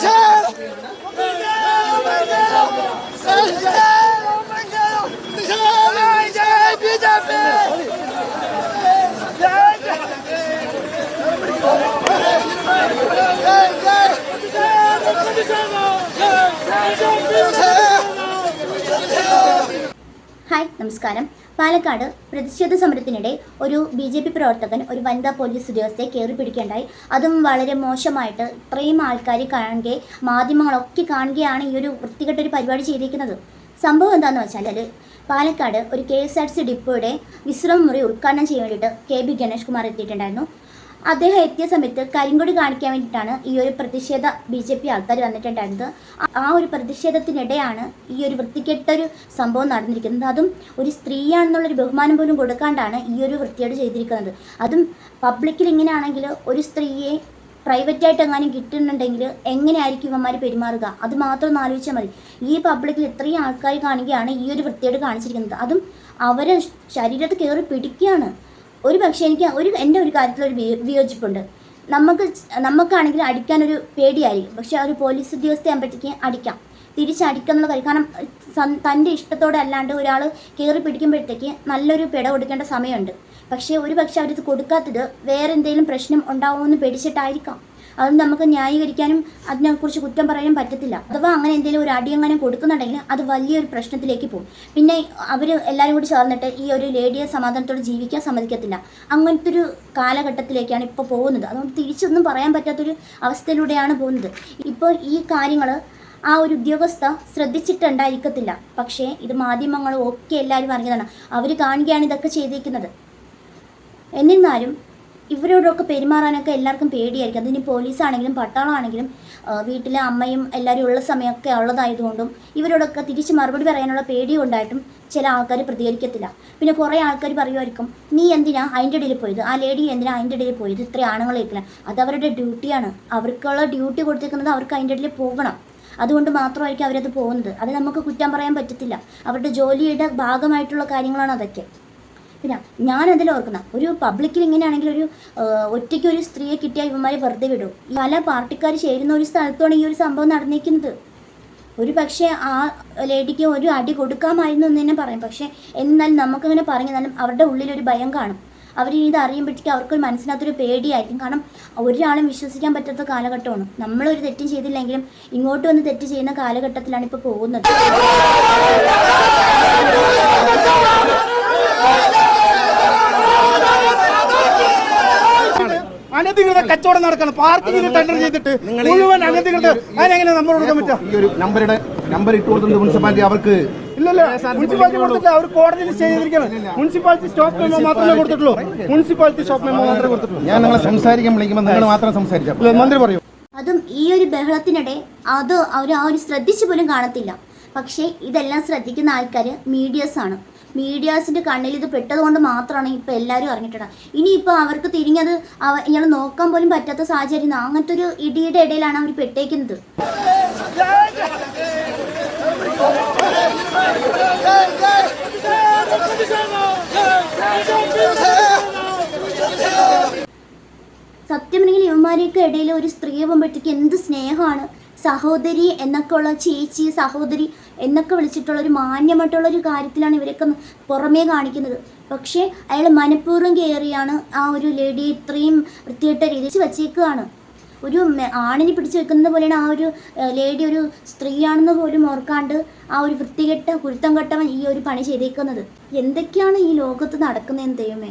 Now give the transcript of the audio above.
Yeah. Hi നമസ്കാരം. പാലക്കാട് പ്രതിഷേധ സമരത്തിനിടെ ഒരു ബി ജെ പി പ്രവർത്തകൻ ഒരു വനിതാ പോലീസ് ഉദ്യോഗസ്ഥയെ കയറി പിടിക്കേണ്ടായി. അതും വളരെ മോശമായിട്ട് ഇത്രയും ആൾക്കാർ കാണുകയെ മാധ്യമങ്ങളൊക്കെ കാണുകയാണ് ഈ ഒരു വൃത്തികെട്ട ഒരു പരിപാടി ചെയ്തിരിക്കുന്നത്. സംഭവം എന്താണെന്ന് വെച്ചാൽ പാലക്കാട് ഒരു കെ എസ് ആർ സി ഡിപ്പോയുടെ വിശ്രമ മുറി ഉദ്ഘാടനം ചെയ്യാൻ വേണ്ടിയിട്ട് കെ ബി ഗണേഷ് കുമാർ എത്തിയിട്ടുണ്ടായിരുന്നു. അദ്ദേഹം എത്തിയ സമയത്ത് കരിങ്കൊടി കാണിക്കാൻ വേണ്ടിയിട്ടാണ് ഈ ഒരു പ്രതിഷേധ ബി ജെ പി ആൾക്കാർ വന്നിട്ടുണ്ടായിരുന്നത്. ആ- ഒരു പ്രതിഷേധത്തിനിടെയാണ് ഈ ഒരു വൃത്തികെട്ടൊരു സംഭവം നടന്നിരിക്കുന്നത്. അതും ഒരു സ്ത്രീയാണെന്നുള്ളൊരു ബഹുമാനം പോലും കൊടുക്കാണ്ടാണ് ഈ ഒരു വൃത്തിയോട് ചെയ്തിരിക്കുന്നത്. അതും പബ്ലിക്കിൽ ഇങ്ങനെയാണെങ്കിൽ ഒരു സ്ത്രീയെ പ്രൈവറ്റായിട്ട് എങ്ങാനും കിട്ടുന്നുണ്ടെങ്കിൽ എങ്ങനെയായിരിക്കും ഇവന്മാർ പെരുമാറുക? അത് മാത്രം ഒന്ന് ആലോചിച്ചാൽ മതി. ഈ പബ്ലിക്കിൽ ഇത്രയും ആൾക്കാർ കാണുകയാണ് ഈ ഒരു വൃത്തിയോട് കാണിച്ചിരിക്കുന്നത്. അതും അവരെ ശരീരത്തിൽ കയറി പിടിക്കുകയാണ്. ഒരു പക്ഷേ എനിക്ക് ഒരു എന്റെ ഒരു കാര്യത്തിലൊരു വിയോ- വിയോജിപ്പുണ്ട്. നമുക്ക് നമുക്കാണെങ്കിൽ അടിക്കാനൊരു പേടിയായിരിക്കും. പക്ഷേ ഒരു പോലീസ് ഉദ്യോഗസ്ഥയാകുമ്പോഴത്തേക്ക് അടിക്കാം. തിരിച്ചടിക്കാന്നുള്ള കാര്യം. കാരണം തന്റെ ഇഷ്ടത്തോടെ അല്ലാണ്ട് ഒരാൾ കയറി പിടിക്കുമ്പോഴത്തേക്ക് നല്ലൊരു പിട കൊടുക്കേണ്ട സമയമുണ്ട്. പക്ഷേ ഒരു പക്ഷേ അവരിത് കൊടുക്കാത്തത് വേറെ എന്തെങ്കിലും പ്രശ്നം ഉണ്ടാവുമെന്ന് പേടിച്ചിട്ടായിരിക്കാം. അത് നമുക്ക് ന്യായീകരിക്കാനും അതിനെക്കുറിച്ച് കുറ്റം പറയാനും പറ്റത്തില്ല. അഥവാ അങ്ങനെ എന്തെങ്കിലും ഒരു അടി അങ്ങനെ കൊടുക്കുന്നുണ്ടെങ്കിൽ അത് വലിയൊരു പ്രശ്നത്തിലേക്ക് പോകും. പിന്നെ അവർ എല്ലാവരും കൂടി ചേർന്നിട്ട് ഈ ഒരു ലേഡിയെ സമാധാനത്തോടെ ജീവിക്കാൻ സമ്മതിക്കത്തില്ല. അങ്ങനത്തെ ഒരു കാലഘട്ടത്തിലേക്കാണ് ഇപ്പോൾ പോകുന്നത്. അതുകൊണ്ട് തിരിച്ചൊന്നും പറയാൻ പറ്റാത്തൊരു അവസ്ഥയിലൂടെയാണ് പോകുന്നത്. ഇപ്പോൾ ഈ കാര്യങ്ങൾ ആ ഒരു ഉദ്യോഗസ്ഥ ശ്രദ്ധിച്ചിട്ടുണ്ടായിരിക്കത്തില്ല. പക്ഷേ ഇത് മാധ്യമങ്ങളും ഒക്കെ എല്ലാവരും അറിഞ്ഞതാണ് അവർ കാണുകയാണ് ഇതൊക്കെ ചെയ്തിരിക്കുന്നത് എന്നിരുന്നാലും ഇവരോടൊക്കെ പെരുമാറാനൊക്കെ എല്ലാവർക്കും പേടിയായിരിക്കും. അതിന് പോലീസാണെങ്കിലും പട്ടാളമാണെങ്കിലും വീട്ടിലെ അമ്മയും എല്ലാവരും ഉള്ള സമയമൊക്കെ ഉള്ളതായതുകൊണ്ടും ഇവരോടൊക്കെ തിരിച്ച് മറുപടി പറയാനുള്ള പേടി കൊണ്ടായിട്ടും ചില ആൾക്കാർ പ്രതികരിക്കത്തില്ല. പിന്നെ കുറേ ആൾക്കാർ പറയുമായിരിക്കും നീ എന്തിനാ അതിന്റെ ഇടയിൽ പോയത്? ആ ലേഡി എന്തിനാ അതിന്റെ ഇടയിൽ പോയത്? ഇത്ര ആണുങ്ങളേക്കില്ല അത് അവരുടെ ഡ്യൂട്ടിയാണ്. അവർക്കുള്ള ഡ്യൂട്ടി കൊടുത്തേക്കുന്നത് അവർക്ക് അതിന്റെ ഇടയിൽ പോകണം. അതുകൊണ്ട് മാത്രമായിരിക്കും അവരത് പോകുന്നത്. അത് നമുക്ക് കുറ്റം പറയാൻ പറ്റത്തില്ല. അവരുടെ ജോലിയുടെ ഭാഗമായിട്ടുള്ള കാര്യങ്ങളാണ് അതൊക്കെ. പിന്നെ ഞാനതിൽ ഓർക്കുന്ന ഒരു പബ്ലിക്കിൽ ഇങ്ങനെയാണെങ്കിൽ ഒരു ഒറ്റയ്ക്ക് ഒരു സ്ത്രീയെ കിട്ടിയാൽ ഇവന്മാരെ വെറുതെ വിടും. പല പാർട്ടിക്കാർ ചേരുന്ന ഒരു സ്ഥലത്താണ് ഈ ഒരു സംഭവം നടന്നിരിക്കുന്നത് ഒരു പക്ഷേ ആ ലേഡിക്ക് ഒരു അടി കൊടുക്കാമായിരുന്നു എന്ന് തന്നെ പറയും. പക്ഷേ എന്നാൽ നമുക്കങ്ങനെ പറഞ്ഞാലും അവരുടെ ഉള്ളിലൊരു ഭയം കാണും. അവർ ഇത് അറിയുമ്പോഴത്തേക്ക് അവർക്കൊരു മനസ്സിനകത്തൊരു പേടിയായിരിക്കും. കാരണം ഒരാളും വിശ്വസിക്കാൻ പറ്റാത്ത കാലഘട്ടമാണ്. നമ്മളൊരു തെറ്റും ചെയ്തില്ലെങ്കിലും ഇങ്ങോട്ട് വന്ന് തെറ്റ് ചെയ്യുന്ന കാലഘട്ടത്തിലാണ് ഇപ്പോൾ പോകുന്നത്. അനധികൃത കച്ചവടം നടക്കണം. പാർക്കിങ്ങിന് ടെൻഡർ ചെയ്തിട്ട് മുഴുവൻ അനധികൃത അതിനെങ്ങനെ നമ്പർ കൊടുക്കാൻ പറ്റും ഈ ഒരു നമ്പറുടെ നമ്പർ ഇട്ടു കൊടുത്തത് മുനിസിപ്പാലിറ്റി അവർക്ക് ഇല്ലല്ലോ മുനിസിപ്പാലിറ്റി കൊടുത്തില്ല അവർ കോടതിയിൽ സ്റ്റേ ചെയ്തിരിക്കണം മുനിസിപ്പാലിറ്റി സ്റ്റോപ്പ് മെമ്മോ മാത്രമേ കൊടുത്തിട്ടുള്ളൂ. മുനിസിപ്പാലിറ്റി സ്റ്റോപ്പ് മെമ്മോ മാത്രമേ കൊടുത്തിട്ടുള്ളൂ. ഞാൻ നിങ്ങളെ സംസാരിക്കാൻ വിളിക്കുമ്പോൾ നിങ്ങൾ മാത്രം സംസാരിച്ചു മന്ത്രി പറയൂ. അതും ഈ ഒരു ബഹളത്തിനിടെ അത് അവർ ആ ഒരു ശ്രദ്ധിച്ചു പോലും കാണത്തില്ല. പക്ഷേ ഇതെല്ലാം ശ്രദ്ധിക്കുന്ന ആൾക്കാർ മീഡിയസ് ആണ്. മീഡിയാസിന്റെ കണ്ണിൽ ഇത് പെട്ടതുകൊണ്ട് മാത്രമാണ് ഇപ്പോൾ എല്ലാവരും അറിഞ്ഞിട്ടുള്ളത്. ഇനിയിപ്പോൾ അവർക്ക് തിരിഞ്ഞത് അവ ഇയാൾ നോക്കാൻ പോലും പറ്റാത്ത സാഹചര്യം അങ്ങനത്തെ ഒരു ഇടിയുടെ ഇടയിലാണ് അവർ പെട്ടേക്കുന്നത്. സത്യം പറഞ്ഞെങ്കിൽ ഇവന്മാരെയൊക്കെ ഇടയിൽ ഒരു സ്ത്രീ ആകുമ്പോഴത്തേക്ക് എന്ത് സ്നേഹമാണ്. സഹോദരി എന്നൊക്കെ ഉള്ള ചേച്ചി സഹോദരി എന്നൊക്കെ വിളിച്ചിട്ടുള്ള ഒരു മാന്യമായിട്ടുള്ള ഒരു കാര്യത്തിലാണ് ഇവരൊക്കെ പുറമേ കാണിക്കുന്നത്. പക്ഷേ അയാൾ മനഃപൂർവം കയറിയാണ് ആ ഒരു ലേഡി ഇത്രയും വൃത്തികെട്ട രീതിയിൽ വച്ചേക്കുകയാണ്. ഒരു ആണിനെ പിടിച്ചു വെക്കുന്നത് പോലെയാണ് ആ ഒരു ലേഡി ഒരു സ്ത്രീയാണെന്ന് പോലും ഓർക്കാണ്ട് ആ ഒരു വൃത്തികെട്ട കുരുത്തം കെട്ടവൻ ഈ ഒരു പണി ചെയ്തേക്കുന്നത്. എന്തൊക്കെയാണ് ഈ ലോകത്ത് നടക്കുന്നത് ദൈവമേ?